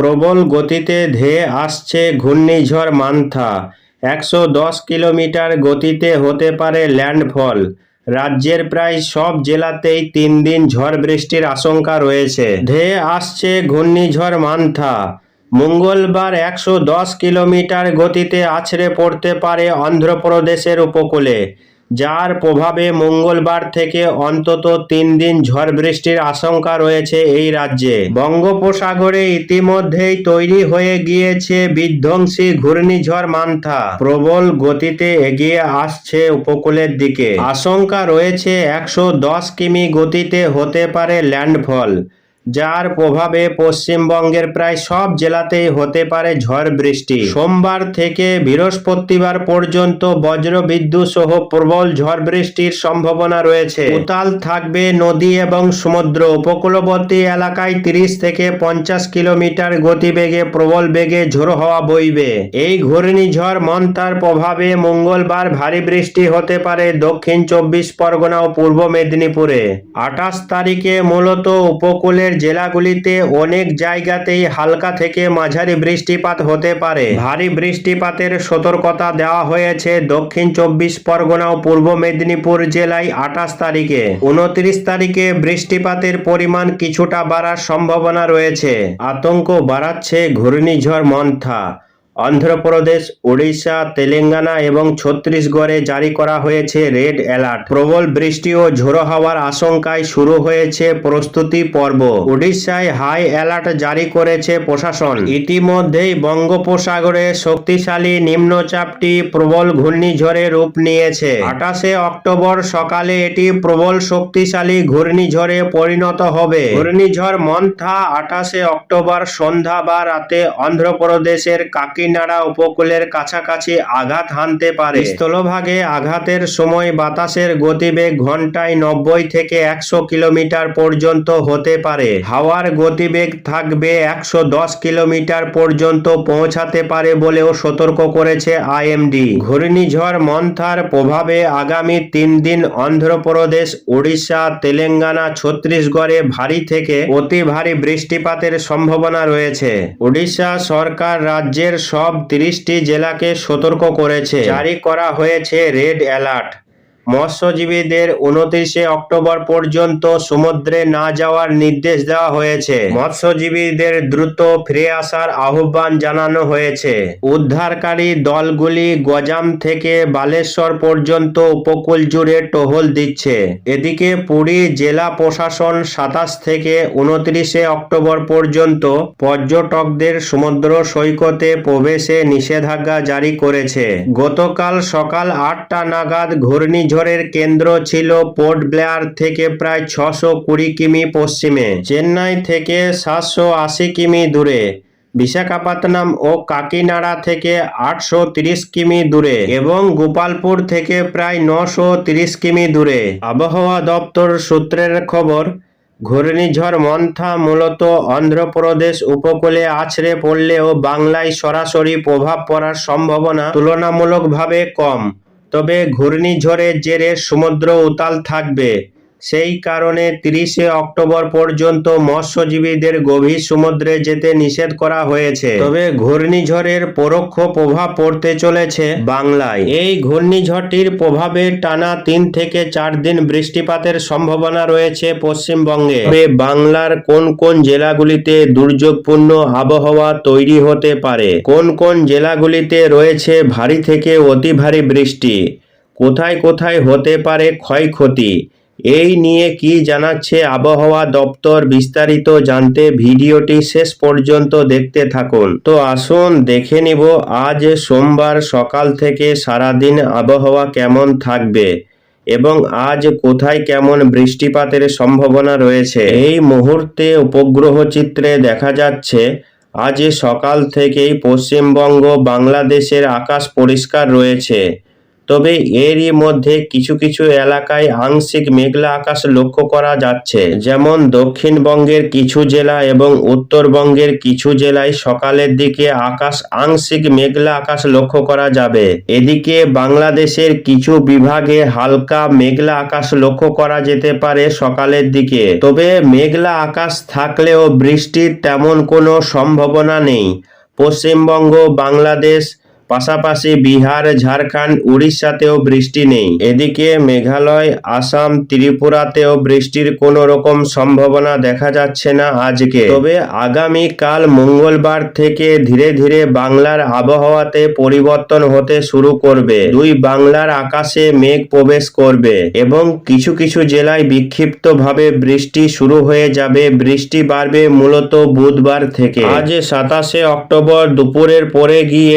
প্রবল গতিতে ধেয়ে আসছে ঘূর্ণিঝড় মান্থা। একশো দশ কিলোমিটার গতিতে হতে পারে ল্যান্ডফল। রাজ্যের প্রায় সব জেলাতেই তিন দিন ঝড় বৃষ্টির আশঙ্কা রয়েছে। ধেয়ে আসছে ঘূর্ণিঝড় মান্থা। মঙ্গলবার একশো দশ কিলোমিটার গতিতে আছড়ে পড়তে পারে অন্ধ্রপ্রদেশের উপকূলে। যার প্রভাবে মঙ্গলবার থেকে অন্তত তিন দিন ঝড় বৃষ্টির আশঙ্কা রয়েছে এই রাজ্যে। বঙ্গোপসাগরে ইতিমধ্যেই তৈরি হয়ে গিয়েছে বিধ্বংসী ঘূর্ণিঝড় মান্থা। প্রবল গতিতে এগিয়ে আসছে উপকূলের দিকে। আশঙ্কা রয়েছে একশো দশ কিমি গতিতে হতে পারে ল্যান্ডফল। যার প্রভাবে পশ্চিমবঙ্গের প্রায় সব জেলাতেই হতে পারে ঝড় বৃষ্টি। সোমবার থেকে বৃহস্পতিবার পর্যন্ত বজ্র বিদ্যুৎ সহ প্রবল ঝড় বৃষ্টির সম্ভাবনা রয়েছে। উতাল থাকবে নদী এবং সমুদ্র। উপকূলবর্তী এলাকায় তিরিশ থেকে পঞ্চাশ কিলোমিটার গতিবেগে, প্রবল বেগে ঝোড়ো হওয়া বইবে। এই ঘূর্ণিঝড় মন্থার প্রভাবে মঙ্গলবার ভারী বৃষ্টি হতে পারে দক্ষিণ চব্বিশ পরগনা ও পূর্ব মেদিনীপুরে। আঠাশ তারিখে মূলত উপকূলের জেলাগুলিতে অনেক জায়গাতেই হালকা থেকে মাঝারি বৃষ্টিপাত হতে পারে। ভারী বৃষ্টিপাতের সতর্কতা দেওয়া হয়েছে দক্ষিণ চব্বিশ পরগনা ও পূর্ব মেদিনীপুর জেলায় আঠাশ তারিখে। উনত্রিশ তারিখে বৃষ্টিপাতের পরিমাণ কিছুটা বাড়ার সম্ভাবনা রয়েছে। আতঙ্ক বাড়াচ্ছে ঘূর্ণিঝড় মন্থা। অন্ধ্রপ্রদেশ ওড়িশা তেলেঙ্গানা এবং ছত্তিশগড়ে জারি করা হয়েছে রেড অ্যালার্ট। প্রবল বৃষ্টি ও ঝোড়ো হওয়ার আশঙ্কায় শুরু হয়েছে প্রস্তুতি পর্ব। ওড়িশায় হাই অ্যালার্ট জারি করেছে প্রশাসন। ইতিমধ্যেই বঙ্গোপসাগরে শক্তিশালী নিম্নচাপটি প্রবল ঘূর্ণিঝড়ে রূপ নিয়েছে। আঠাশে অক্টোবর সকালে এটি প্রবল শক্তিশালী ঘূর্ণিঝড়ে পরিণত হবে। ঘূর্ণিঝড় মন্থা আঠাশে অক্টোবর সন্ধ্যা বা রাতে অন্ধ্রপ্রদেশের কাকিনাড়া উপকূলের কাছাকাছি আঘাত হানতে পারে। স্থলভাগে আঘাতের সময় বাতাসের গতিবেগ ঘন্টায় নব্বই থেকে একশো কিলোমিটার পর্যন্ত হতে পারে। হাওয়ার গতিবেগ থাকবে একশো দশ কিলোমিটার পর্যন্ত পৌঁছাতে পারে বলেও সতর্ক করেছে আইএমডি। ঘূর্ণিঝড় মন্থার প্রভাবে আগামী তিন দিন অন্ধ্রপ্রদেশ, ওড়িশা, তেলেঙ্গানা, ছত্তিশগড়ে ভারী থেকে অতি ভারী বৃষ্টিপাতের সম্ভাবনা রয়েছে। ওড়িশা সরকার রাজ্যের সব তিরিশটি জেলাকে সতর্ক করেছে। জারি করা হয়েছে রেড অ্যালার্ট। মৎস্যজীবীদের উনত্রিশে অক্টোবর পর্যন্ত সমুদ্রে না যাওয়ার নির্দেশ দেওয়া হয়েছে। মৎস্যজীবীদের দ্রুত ফিরে আসার আহ্বান জানানো হয়েছে। উদ্ধারকারী দলগুলি গজাম থেকে বালেশ্বর পর্যন্ত উপকূল জুড়ে টহল দিচ্ছে। এদিকে পুরী জেলা প্রশাসন সাতাশ থেকে উনত্রিশে অক্টোবর পর্যন্ত পর্যটকদের সমুদ্র সৈকতে প্রবেশে নিষেধাজ্ঞা জারি করেছে। গতকাল সকাল আটটা নাগাদ ঘূর্ণিঝড়ের কেন্দ্র ছিল পোর্ট ব্লেয়ার থেকে প্রায় ছশো কুড়ি কিমি পশ্চিমে, চেন্নাই থেকে সাতশো আশি কিমি দূরে, বিশাখাপত্তনম ও কাকিনাড়া থেকে আটশো তিরিশ কিমি দূরে এবং গোপালপুর থেকে প্রায় নশো তিরিশ কিমি দূরে। আবহাওয়া দপ্তর সূত্রের খবর, ঘূর্ণিঝড় মন্থা মূলত অন্ধ্রপ্রদেশ উপকূলে আছড়ে পড়লেও বাংলায় সরাসরি প্রভাব পড়ার সম্ভাবনা তুলনামূলকভাবে কম। তবে ঘূর্ণিঝড়ের জেরে সমুদ্র উতাল থাকবে। সেই কারণে তিরিশে অক্টোবর পর্যন্ত মৎস্যজীবীদের গভীর সমুদ্রে যেতে নিষেধ করা হয়েছে। তবে ঘূর্ণিঝড়ের পরোক্ষ প্রভাব পড়তে চলেছে বাংলায়। এই ঘূর্ণিঝড়টির প্রভাবে টানা তিন থেকে চার দিন বৃষ্টিপাতের সম্ভাবনা রয়েছে পশ্চিমবঙ্গে। তবে বাংলার কোন কোন জেলাগুলিতে দুর্যোগপূর্ণ আবহাওয়া তৈরি হতে পারে? কোন কোন জেলাগুলিতে রয়েছে ভারী থেকে অতি ভারী বৃষ্টি? কোথায় কোথায় হতে পারে ক্ষয়ক্ষতি? এই নিয়ে কি জানাচ্ছে আবহাওয়া দপ্তর বিস্তারিত জানতে ভিডিওটি শেষ পর্যন্ত দেখতে থাকুন। তো আসুন দেখে নিব, আজ সোমবার সকাল থেকে সারাদিন আবহাওয়া কেমন থাকবে এবং আজ কোথায় কেমন বৃষ্টিপাতের সম্ভাবনা রয়েছে। এই মুহূর্তে উপগ্রহ চিত্রে দেখা যাচ্ছে, আজ সকাল থেকেই পশ্চিমবঙ্গ, বাংলাদেশের আকাশ পরিষ্কার রয়েছে। তবে এরই মধ্যে কিছু কিছু এলাকায় আংশিক মেঘলা আকাশ লক্ষ্য করা যাচ্ছে। যেমন দক্ষিণবঙ্গের কিছু জেলা এবং উত্তরবঙ্গের কিছু জেলায় সকালের দিকে আকাশ আংশিক মেঘলা আকাশ লক্ষ্য করা যাবে। এদিকে বাংলাদেশের কিছু বিভাগে হালকা মেঘলা আকাশ লক্ষ্য করা যেতে পারে সকালের দিকে। তবে মেঘলা আকাশ থাকলেও বৃষ্টির তেমন কোনো সম্ভাবনা নেই। পশ্চিমবঙ্গ, বাংলাদেশ পাশাপাশি বিহার, ঝাড়খণ্ড, উড়িষ্যাতেও বৃষ্টি নেই। এদিকে মেঘালয়, আসাম, ত্রিপুরাতেও বৃষ্টির কোনো রকম সম্ভাবনা দেখা যাচ্ছে না আজকে। তবে আগামী কাল মঙ্গলবার থেকে ধীরে ধীরে বাংলার আবহাওয়াতে পরিবর্তন হতে শুরু করবে। দুই বাংলার আকাশে মেঘ প্রবেশ করবে এবং কিছু কিছু জেলায় বিক্ষিপ্তভাবে বৃষ্টি শুরু হয়ে যাবে। বৃষ্টি বাড়বে মূলত বুধবার থেকে। আজ সাতাশে অক্টোবর দুপুরের পরে গিয়ে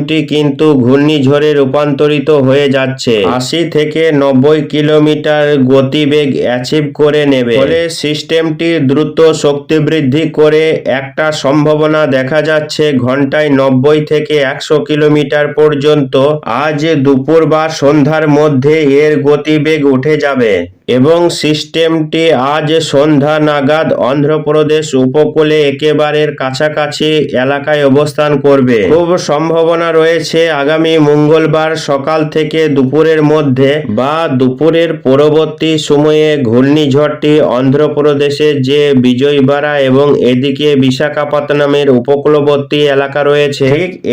সিস্টেমটি কিন্তু ঘূর্ণিঝড়ে রূপান্তরিত হয়ে যাচ্ছে। আশি থেকে নব্বই কিলোমিটার গতিবেগ অ্যাচিভ করে নেবে। ফলে সিস্টেমটি দ্রুত শক্তি বৃদ্ধি করে একটা সম্ভাবনা দেখা যাচ্ছে ঘন্টায় নব্বই থেকে একশো কিলোমিটার পর্যন্ত। আজ দুপুর বা সন্ধ্যার মধ্যে এর গতিবেগ উঠে যাবে। এবং সিস্টেমটি আজ সন্ধ্যা নাগাদ অন্ধ্রপ্রদেশ উপকূলে একেবারের কাছাকাছি এলাকায় অবস্থান করবে। খুব সম্ভাবনা রয়েছে আগামী মঙ্গলবার সকাল থেকে দুপুরের মধ্যে বা দুপুরের পরবর্তী সময়ে ঘূর্ণিঝড়টি অন্ধ্রপ্রদেশের যে বিজয়বাড়া এবং এদিকে বিশাখাপত্তনমের উপকূলবর্তী এলাকা রয়েছে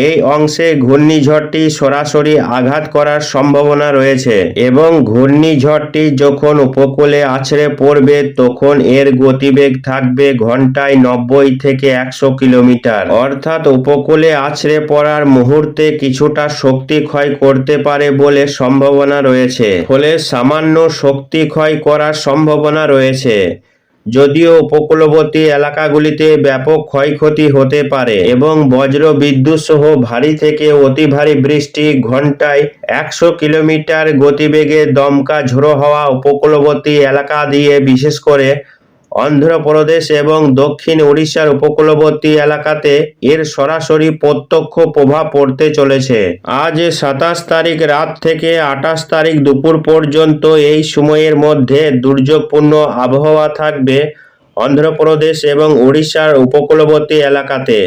এই অংশে ঘূর্ণিঝড়টি সরাসরি আঘাত করার সম্ভাবনা রয়েছে এবং ঘূর্ণিঝড়টি যখন উপকূলে আছড়ে পড়বে, তখন এর গতিবেগ থাকবে ঘন্টায় নব্বই থেকে একশো কিলোমিটার। অর্থাৎ উপকূলে আছড়ে পড়ার মুহূর্তে কিছুটা শক্তি ক্ষয় করতে পারে বলে সম্ভাবনা রয়েছে। ফলে সামান্য শক্তি ক্ষয় করার সম্ভাবনা রয়েছে। যদিও উপকূলবর্তী এলাকাগুলিতে ব্যাপক ক্ষয়ক্ষতি হতে পারে এবং বজ্র বিদ্যুৎ সহ ভারী থেকে অতি ভারী বৃষ্টি ঘন্টায় একশো কিলোমিটার গতিবেগে দমকা ঝোড়ো হওয়া উপকূলবর্তী এলাকা দিয়ে বিশেষ করে অন্ধ্রপ্রদেশ এবং দক্ষিণ উড়িষ্যার উপকূলবর্তী এলাকাতে এর সরাসরি প্রত্যক্ষ প্রভাব পড়তে চলেছে। আজ সাতাশ তারিখ রাত থেকে আঠাশ তারিখ দুপুর পর্যন্ত এই সময়ের মধ্যে দুর্যোগপূর্ণ আবহাওয়া থাকবে অন্ধ্রপ্রদেশ এবং উড়িষ্যার উপকূলবর্তী এলাকাতে।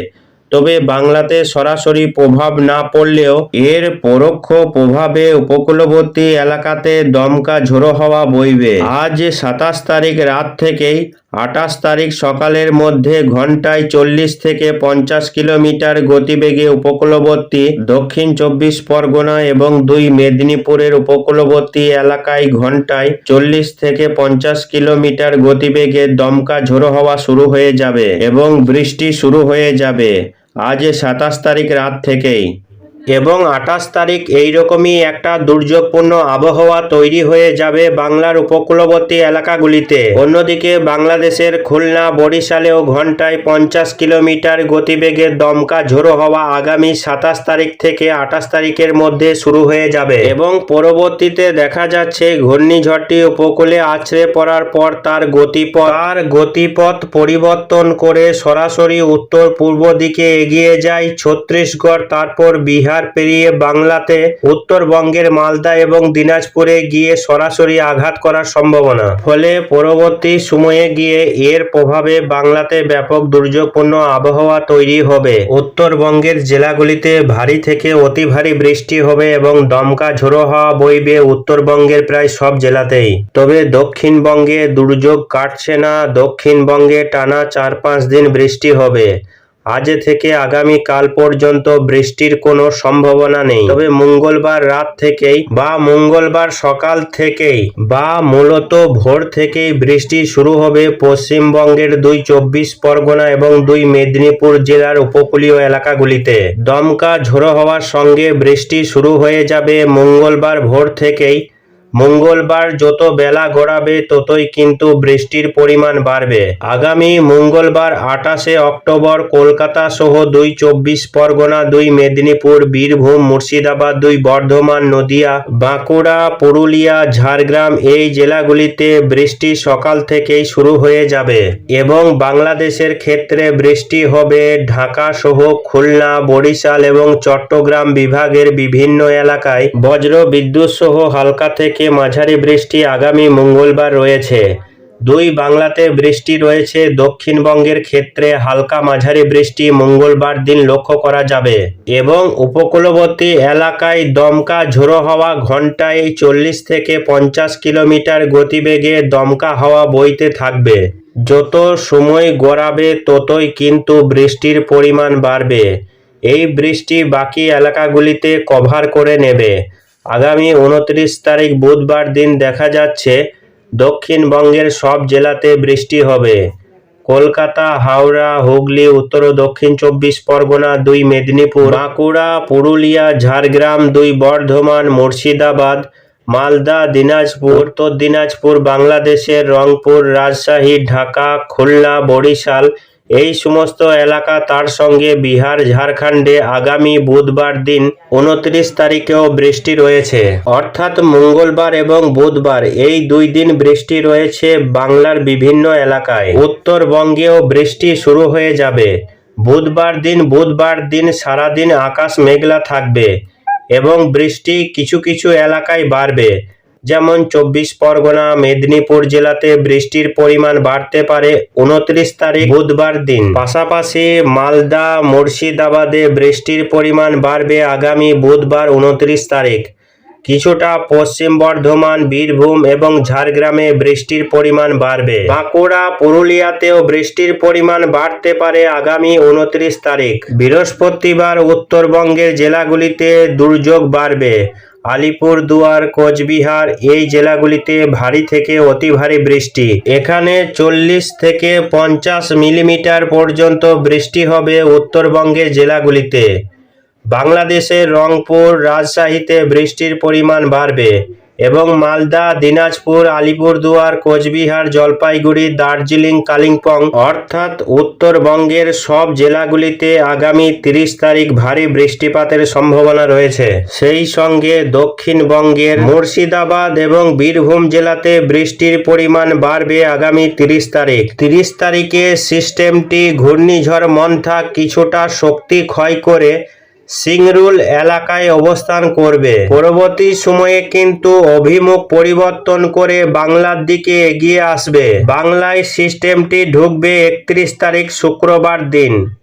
তবে বাংলাতে সরাসরি প্রভাব না পড়লেও এর পরোক্ষ প্রভাবে উপকূলবর্তী এলাকাতে দমকা ঝোড়ো হওয়া বইবে। আজ সাতাশ তারিখ রাত থেকেই আঠাশ তারিখ সকালের মধ্যে ঘন্টায় চল্লিশ থেকে পঞ্চাশ কিলোমিটার গতিবেগে উপকূলবর্তী, দক্ষিণ চব্বিশ পরগনা এবং দুই মেদিনীপুরের উপকূলবর্তী এলাকায় ঘন্টায় চল্লিশ থেকে পঞ্চাশ কিলোমিটার গতিবেগে দমকা ঝোড়ো হওয়া শুরু হয়ে যাবে এবং বৃষ্টি শুরু হয়ে যাবে। আজ সাতাশ তারিখ রাত থেকেই। এবং আঠাশ তারিখ এইরকমই একটা দুর্যোগপূর্ণ আবহাওয়া তৈরি হয়ে যাবে বাংলার উপকূলবর্তী এলাকাগুলিতে। অন্যদিকে বাংলাদেশের খুলনা বরিশালেও ঘন্টায় পঞ্চাশ কিলোমিটার গতিবেগে দমকা ঝোড়ো হওয়া আগামী সাতাশ তারিখ থেকে আঠাশ তারিখের মধ্যে শুরু হয়ে যাবে এবং পরবর্তীতে দেখা যাচ্ছে ঘূর্ণিঝড়টি উপকূলে আছড়ে পড়ার পর তার গতিপথ তার গতিপথ পরিবর্তন করে সরাসরি উত্তর পূর্ব দিকে এগিয়ে যায় ছত্তিশগড়, তারপর বিহার বিহার পেরিয়ে বাংলাতে উত্তরবঙ্গের মালদা এবং দিনাজপুরে গিয়ে সরাসরি আঘাত করার সম্ভাবনা। ফলে পরবর্তী সময়ে গিয়ে এর প্রভাবে বাংলাতে ব্যাপক দুর্যোগপূর্ণ আবহাওয়া তৈরি হবে। উত্তরবঙ্গের জেলাগুলিতে ভারী থেকে অতি ভারী বৃষ্টি হবে এবং দমকা ঝোড়ো হওয়া বইবে উত্তরবঙ্গের প্রায় সব জেলাতেই। তবে দক্ষিণবঙ্গে দুর্যোগ কাটছে না, দক্ষিণবঙ্গে টানা চার পাঁচ দিন বৃষ্টি হবে। আজ থেকে আগামী কাল পর্যন্ত বৃষ্টির কোনো সম্ভাবনা নেই। তবে মঙ্গলবার রাত থেকেই বা মঙ্গলবার সকাল থেকেই বা মূলত ভোর থেকেই বৃষ্টি শুরু হবে পশ্চিমবঙ্গের দুই চব্বিশ পরগনা এবং দুই মেদিনীপুর জেলার উপকূলীয় এলাকাগুলিতে। দমকা ঝোড়ো হওয়ার সঙ্গে বৃষ্টি শুরু হয়ে যাবে মঙ্গলবার ভোর থেকেই মঙ্গলবার যত বেলা গড়াবে, ততই কিন্তু বৃষ্টির পরিমাণ বাড়বে। আগামী মঙ্গলবার আঠাশে অক্টোবর কলকাতা সহ দুই চব্বিশ পরগনা, দুই মেদিনীপুর, বীরভূম, মুর্শিদাবাদ, দুই বর্ধমান, নদিয়া, বাঁকুড়া, পুরুলিয়া, ঝাড়গ্রাম এই জেলাগুলিতে বৃষ্টি সকাল থেকেই শুরু হয়ে যাবে এবং বাংলাদেশের ক্ষেত্রে বৃষ্টি হবে ঢাকা সহ খুলনা, বরিশাল এবং চট্টগ্রাম বিভাগের বিভিন্ন এলাকায়। বজ্র বিদ্যুৎ সহ হালকা থেকে মাঝারি বৃষ্টি আগামী মঙ্গলবার রয়েছে। দুই বাংলাতে বৃষ্টি রয়েছে। দক্ষিণবঙ্গের ক্ষেত্রে হালকা মাঝারি বৃষ্টি মঙ্গলবার দিন লক্ষ্য করা যাবে এবং উপকূলবর্তী এলাকায় দমকা ঝোড়ো হাওয়া ঘন্টায় চল্লিশ থেকে পঞ্চাশ কিলোমিটার গতিবেগে দমকা হাওয়া বইতে থাকবে। যত সময় গড়াবে ততই কিন্তু বৃষ্টির পরিমাণ বাড়বে। এই বৃষ্টি বাকি এলাকাগুলিতে কভার করে নেবে। আগামী উনত্রিশ তারিখ বুধবার দিন দেখা যাচ্ছে, দক্ষিণবঙ্গের সব জেলাতে বৃষ্টি হবে। কলকাতা, হাওড়া, হুগলি, উত্তর দক্ষিণ চব্বিশ পরগনা, দুই মেদিনীপুর, বাঁকুড়া, পুরুলিয়া, ঝাড়গ্রাম, দুই বর্ধমান, মুর্শিদাবাদ, মালদা, দিনাজপুর, উত্তর দিনাজপুর, বাংলাদেশের রংপুর, রাজশাহী, ঢাকা, খুলনা, বরিশাল এই সমস্ত এলাকা তার সঙ্গে বিহার, ঝাড়খণ্ডে আগামী বুধবার দিন উনত্রিশ তারিখেও বৃষ্টি রয়েছে। অর্থাৎ মঙ্গলবার এবং বুধবার এই দুই দিন বৃষ্টি রয়েছে বাংলার বিভিন্ন এলাকায়। উত্তরবঙ্গেও বৃষ্টি শুরু হয়ে যাবে। বুধবার দিন বুধবার দিন সারাদিন আকাশ মেঘলা থাকবে এবং বৃষ্টি কিছু কিছু এলাকায় বাড়বে। যেমন চব্বিশ পরগনা, মেদিনীপুর জেলাতে বৃষ্টির পরিমাণ বাড়তে পারে উনত্রিশ তারিখ বুধবার দিন। পাশাপাশি মালদা, মুর্শিদাবাদে বৃষ্টির পরিমাণ বাড়বে আগামী বুধবার উনত্রিশ তারিখ। কিছুটা পশ্চিম বর্ধমান, বীরভূম এবং ঝাড়গ্রামে বৃষ্টির পরিমাণ বাড়বে। বাঁকুড়া, পুরুলিয়াতেও বৃষ্টির পরিমাণ বাড়তে পারে আগামী উনত্রিশ তারিখ। বৃহস্পতিবার উত্তরবঙ্গের জেলাগুলিতে দুর্যোগ বাড়বে। আলিপুর দুয়ার, কোচবিহার এই জেলাগুলিতে ভারী থেকে অতি ভারী বৃষ্টি। এখানে চল্লিশ থেকে পঞ্চাশ মিলিমিটার পর্যন্ত বৃষ্টি হবে উত্তরবঙ্গের জেলাগুলিতে। বাংলাদেশের রংপুর রাজশাহীতে বৃষ্টির পরিমাণ বাড়বে। এবং মালদা, দিনাজপুর, আলিপুরদুয়ার, কোচবিহার, জলপাইগুড়ি, দার্জিলিং, কালিম্পং অর্থাৎ উত্তরবঙ্গের সব জেলাগুলিতে আগামী তিরিশ তারিখ ভারী বৃষ্টিপাতের সম্ভাবনা রয়েছে। সেই সঙ্গে দক্ষিণবঙ্গের মুর্শিদাবাদ এবং বীরভূম জেলাতে বৃষ্টির পরিমাণ বাড়বে আগামী তিরিশ তারিখ। তিরিশ তারিখে সিস্টেমটি ঘূর্ণিঝড় মন্থা কিছুটা শক্তি ক্ষয় করে সিংরুল এলাকায় অবস্থান করবে। পরবর্তী সময়ে কিন্তু অভিমুখ পরিবর্তন করে বাংলার দিকে এগিয়ে আসবে। বাংলায় সিস্টেমটি ঢুকবে একত্রিশ তারিখ শুক্রবার দিন।